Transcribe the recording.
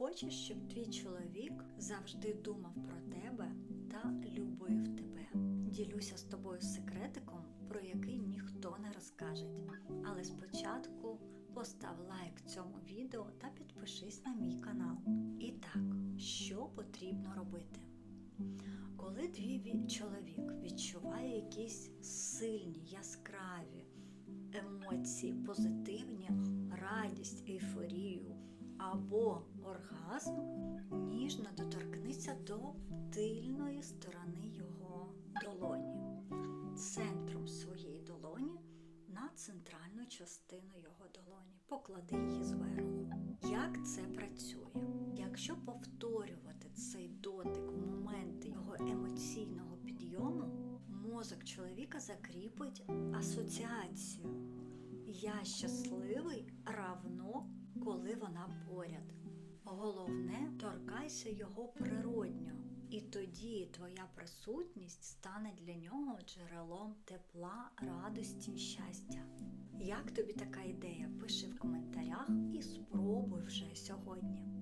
хочеш, щоб твій чоловік завжди думав про тебе та любив тебе. Ділюся з тобою секретиком, про який ніхто не розкаже. Але спочатку постав лайк цьому відео та підпишись на мій канал. І так, що потрібно робити? Коли твій чоловік відчуває якісь сильні, яскраві емоції, позитивні, радість, ейфорію або оргазм, ніжно доторкнися до тильної сторони його долоні, центром своєї долоні на центральну частину його долоні. Поклади її зверху. Як це працює? Якщо повторювати цей дотик в моменти його емоційного підйому, мозок чоловіка закріпить асоціацію. Я щасливий вона поряд. Головне, торкайся його природньо, і тоді твоя присутність стане для нього джерелом тепла, радості і щастя. Як тобі така ідея? Пиши в коментарях і спробуй вже сьогодні.